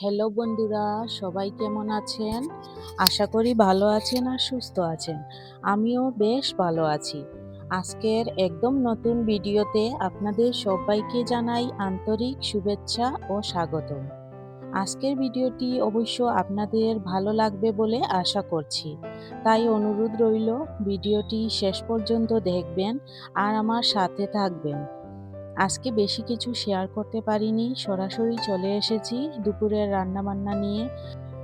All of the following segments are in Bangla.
হ্যালো বন্ধুরা, সবাই কেমন আছেন? আশা করি ভালো আছেন আর সুস্থ আছেন। আমিও বেশ ভালো আছি। আজকের একদম নতুন ভিডিওতে আপনাদের সবাইকে জানাই আন্তরিক শুভেচ্ছা ও স্বাগত আজকের ভিডিওটি অবশ্য আপনাদের ভালো লাগবে বলে আশা করছি। তাই অনুরোধ রইল, ভিডিওটি শেষ পর্যন্ত দেখবেন আর আমার সাথে থাকবেন। আজকে বেশি কিছু শেয়ার করতে পারিনি, সরাসরি চলে এসেছি দুপুরের রান্নাবান্না নিয়ে।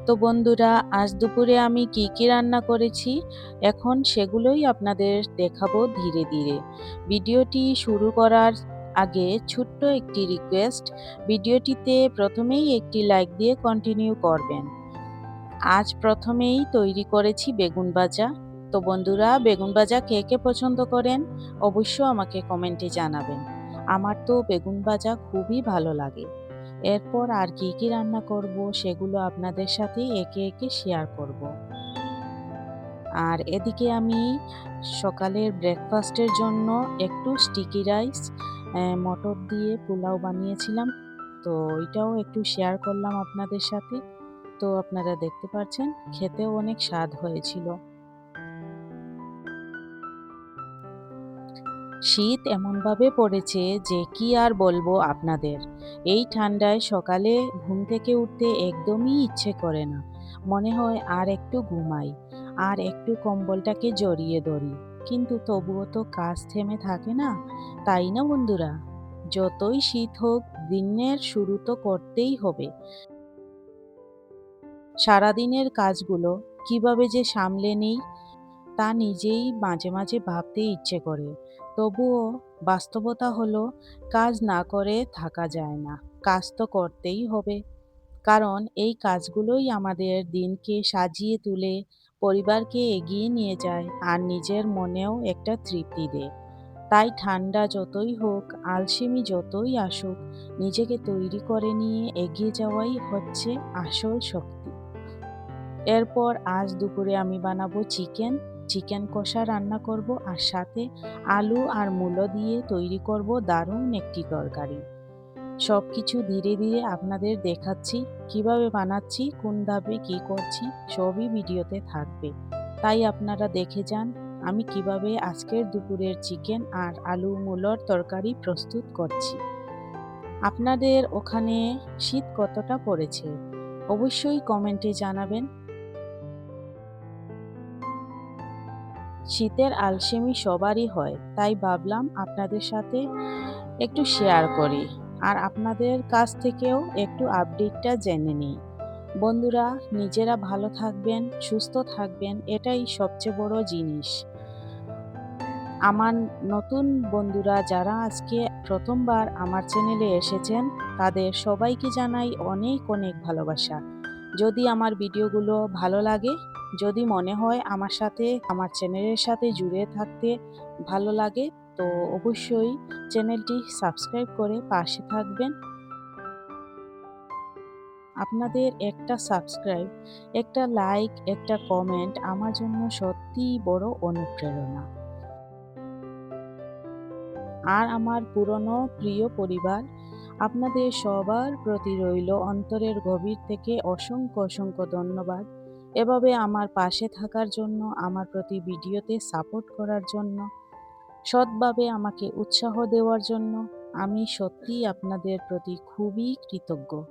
তো বন্ধুরা, আজ দুপুরে আমি কি কি রান্না করেছি? এখন সেগুলোই আপনাদের দেখাবো ধীরে ধীরে। ভিডিওটি শুরু করার আগে ছোট্ট একটি রিকোয়েস্ট ভিডিওটিতে প্রথমেই একটি লাইক দিয়ে কন্টিনিউ করবেন। আজ প্রথমেই তৈরি করেছি বেগুন ভাজা। তো বন্ধুরা, বেগুন ভাজা কে কে পছন্দ করেন? অবশ্য আমাকে কমেন্টে জানাবেন। আমার তো বেগুন ভাজা খুবই ভালো লাগে। এরপর আর কি কি রান্না করব সেগুলো আপনাদের সাথে একে একে শেয়ার করব। আর এদিকে আমি সকালের ব্রেকফাস্টের জন্য একটু স্টিকি রাইস মটর দিয়ে পোলাও বানিয়েছিলাম। তো ওইটাও একটু শেয়ার করলাম আপনাদের সাথে। তো আপনারা দেখতে পাচ্ছেন খেতেও অনেক স্বাদ হয়েছিল। শীত এমনভাবে পড়েছে যে কি আর বলব আপনাদের। এই ঠান্ডায় সকালে ঘুম থেকে উঠতে একদমই ইচ্ছে করে না। মনে হয় আর একটু ঘুমাই, আর একটু কম্বলটাকে জড়িয়ে ধরি। কিন্তু তবুও তো কাজ থেমে থাকে না, তাই না বন্ধুরা? যতই শীত হোক, দিনের শুরু তো করতেই হবে। সারাদিনের কাজগুলো কীভাবে যে সামলে নেই তা নিজেই মাঝে মাঝে ভাবতে ইচ্ছে করে। তবুও বাস্তবতা হলো, কাজ না করে থাকা যায় না। কাজ তো করতেই হবে। কারণ এই কাজগুলোই আমাদের দিনকে সাজিয়ে তুলে, পরিবারকে এগিয়ে নিয়ে যায় আর নিজের মনেও একটা তৃপ্তি দেয়। তাই ঠান্ডা যতই হোক, আলসেমি যতই আসুক, নিজেকে তৈরি করে নিয়ে এগিয়ে যাওয়াই হচ্ছে আসল শক্তি। এরপর আজ দুপুরে আমি বানাবো চিকেন চিকেন কষা রান্না করব আর সাথে আলু আর মূলো দিয়ে তৈরি করব দারুণ একটি তরকারি। সব কিছু ধীরে ধীরে আপনাদের দেখাচ্ছি, কীভাবে বানাচ্ছি, কোন ধাপে কী করছি, সবই ভিডিওতে থাকবে। তাই আপনারা দেখে যান আমি কীভাবে আজকের দুপুরের চিকেন আর আলু মূলর তরকারি প্রস্তুত করছি। আপনাদের ওখানে শীত কতটা পড়েছে? অবশ্যই কমেন্টে জানাবেন। শীতের আলসেমি সবারই হয়, তাই ভাবলাম আপনাদের সাথে একটু শেয়ার করি। আর আপনাদের কাছ থেকেও একটু আপডেটটা জেনে নিই। বন্ধুরা, নিজেরা ভালো থাকবেন, সুস্থ থাকবেন, এটাই সবচেয়ে বড় জিনিস। আমার নতুন বন্ধুরা যারা আজকে প্রথমবার আমার চ্যানেলে এসেছেন, তাদের সবাইকে জানাই অনেক অনেক ভালোবাসা। যদি আমার ভিডিওগুলো ভালো লাগে যদি মনে হয় আমার সাথে, আমার চ্যানেলের সাথে জুড়ে থাকতে ভালো লাগে, তো অবশ্যই চ্যানেলটি সাবস্ক্রাইব করে পাশে থাকবেন। আপনাদের একটা সাবস্ক্রাইব, একটা লাইক, একটা কমেন্ট আমার জন্য সত্যিই বড় অনুপ্রেরণা। আর আমার পুরনো প্রিয় পরিবার, আপনাদের সবার প্রতি রইল অন্তরের গভীর থেকে অসংখ্য অসংখ্য ধন্যবাদ। এভাবে আমার পাশে থাকার জন্য, আমার প্রতি ভিডিওতে সাপোর্ট করার জন্য, সৎভাবে আমাকে উৎসাহ দেওয়ার জন্য আমি সত্যিই আপনাদের প্রতি খুবই কৃতজ্ঞ।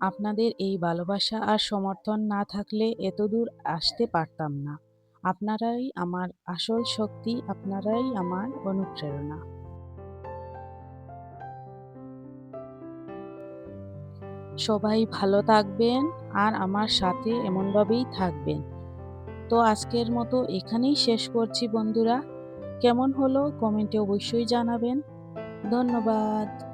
আপনাদের এই ভালোবাসা আর সমর্থন না থাকলে এতদূর আসতে পারতাম না। আপনারাই আমার আসল শক্তি, আপনারাই আমার অনুপ্রেরণা। সবাই ভালো থাকবেন আর আমার সাথে এমনভাবেই থাকবেন। তো আজকের মতো এখানেই শেষ করছি বন্ধুরা। কেমন হলো কমেন্টে অবশ্যই জানাবেন। ধন্যবাদ।